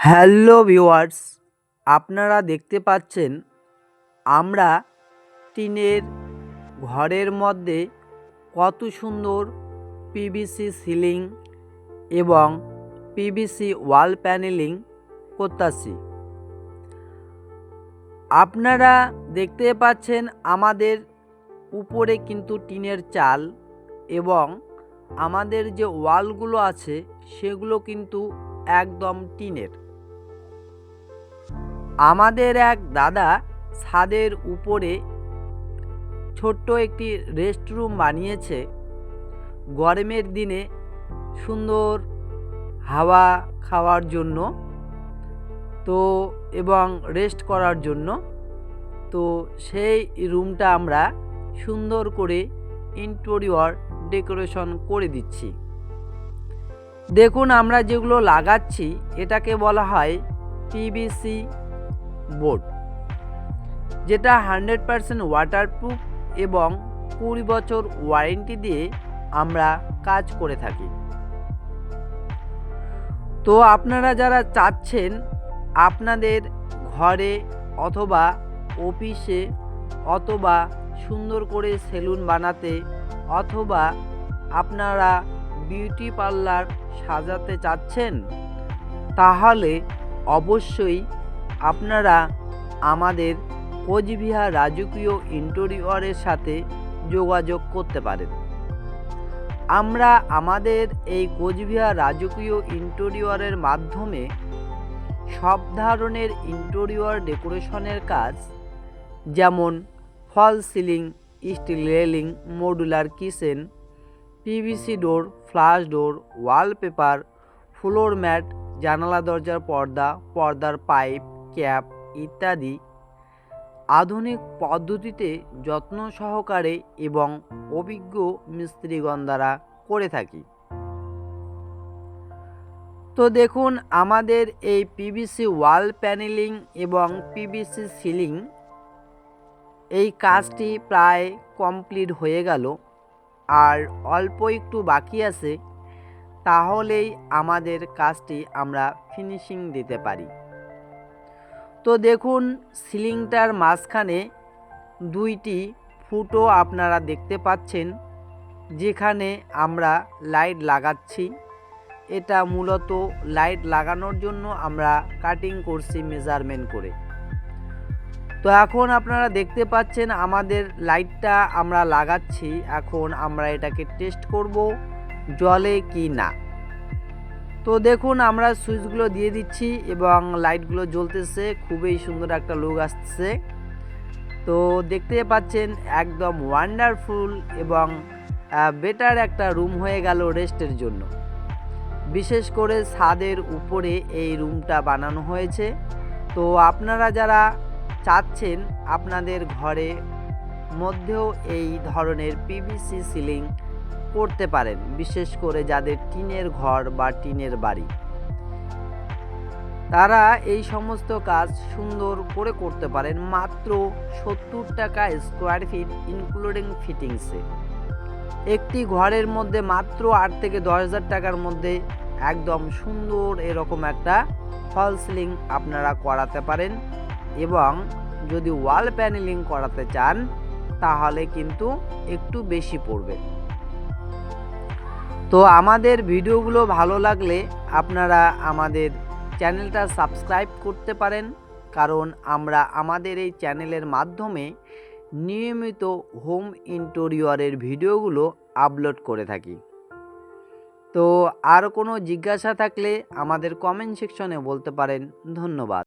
Hello viewers, আপনারা দেখতে পাচ্ছেন আমরা টিনের ঘরের মধ্যে কত সুন্দর পিভিসি সিলিং এবং পিভিসি ওয়াল প্যানেলিং করতাছি। আপনারা দেখতে পাচ্ছেন আমাদের উপরে কিন্তু টিনের চাল এবং আমাদের যে ওয়ালগুলো আছে, সেগুলো কিন্তু একদম টিনের। আমাদের এক দাদা ছাদের উপরে ছোট্ট একটি রেস্টরুম বানিয়েছে। গরমের দিনে সুন্দর হাওয়া খাওয়ার জন্য, তো এবং রেস্ট করার জন্য। তো সেই রুমটা আমরা সুন্দর করে ইন্টেরিয়র ডেকোরেশন করে দিচ্ছি। দেখুন আমরা যেগুলো লাগাচ্ছি, এটাকে বলা হয় পিভিসি বোর্ড যেটা হান্ড্রেড পারসেন্ট ওয়াটারপ্রুফ এবং কুড়ি বছর ওয়ারেন্টি দিয়ে আমরা কাজ করে থাকি। তো আপনারা যারা চাচ্ছেন আপনাদের ঘরে অথবা অফিসে অথবা সুন্দর করে সেলুন বানাতে অথবা আপনারা বিউটি পার্লার সাজাতে চাচ্ছেন, তাহলে অবশ্যই আপনারা আমাদের কোচবিহার রাজকীয় ইন্টেরিয়রের সাথে যোগাযোগ করতে পারেন। আমরা আমাদের এই কোচবিহার রাজকীয় ইন্টেরিয়রের মাধ্যমে সব ধরনের ইন্টেরিয়র ডেকোরেশনের কাজ, যেমন false ceiling, steel railing, modular kitchen, PVC door, flush door, wallpaper, floor mat, জানালা দরজার পর্দা, পর্দার পাইপ ক্যাপ ইত্যাদি আধুনিক পদ্ধতিতে যত্ন সহকারে এবং অভিজ্ঞ মিস্ত্রিগণ দ্বারা করে থাকি। তো দেখুন, আমাদের এই পিভিসি ওয়াল প্যানেলিং এবং পিভিসি সিলিং এই কাজটি প্রায় কমপ্লিট হয়ে গেল। আর অল্প একটু বাকি আছে, তাহলেই আমাদের কাজটি আমরা ফিনিশিং দিতে পারি। তো দেখুন, সিলিংটার মাঝখানে দুইটি ফুটো আপনারা দেখতে পাচ্ছেন, যেখানে আমরা লাইট লাগাচ্ছি। এটা মূলত লাইট লাগানোর জন্য আমরা কাটিং করছি মেজারমেন্ট করে। তো এখন আপনারা দেখতে পাচ্ছেন, আমাদের লাইটটা আমরা লাগাচ্ছি, এখন আমরা এটাকে টেস্ট করব, জলে কি না। তো দেখুন, আমরা সুইচগুলো দিয়ে দিচ্ছি এবং লাইটগুলো জ্বলতেছে। খুবই সুন্দর একটা লুক আসছে। তো দেখতে পাচ্ছেন, একদম ওয়ান্ডারফুল এবং বেটার একটা রুম হয়ে গেল রেস্টের জন্য। বিশেষ করে ছাদের উপরে এই রুমটা বানানো হয়েছে। তো আপনারা যারা চাচ্ছেন আপনাদের ঘরে মধ্যেও এই ধরনের পিভিসি সিলিং করতে পারেন, বিশেষ করে যাদের টিনের ঘর বা টিনের বাড়ি। তারা এই সমস্ত কাজ সুন্দর করে করতে পারেন মাত্র সত্তর টাকা স্কোয়ার ফিট ইনক্লুডিং ফিটিংসে একটি ঘরের মধ্যে মাত্র আট থেকে দশ হাজার টাকার মধ্যে একদম সুন্দর এরকম একটা ফল সিলিং আপনারা করাতে পারেন এবং যদি ওয়াল প্যানেলিং করাতে চান, তাহলে কিন্তু একটু বেশি পড়বে। তো আমাদের ভিডিওগুলো ভালো লাগলে আপনারা আমাদের চ্যানেলটা সাবস্ক্রাইব করতে পারেন, কারণ আমরা আমাদের এই চ্যানেলের মাধ্যমে নিয়মিত হোম ইন্টেরিয়রের ভিডিওগুলো আপলোড করে থাকি। তো আর কোনো জিজ্ঞাসা থাকলে আমাদের কমেন্ট সেকশনে বলতে পারেন। ধন্যবাদ।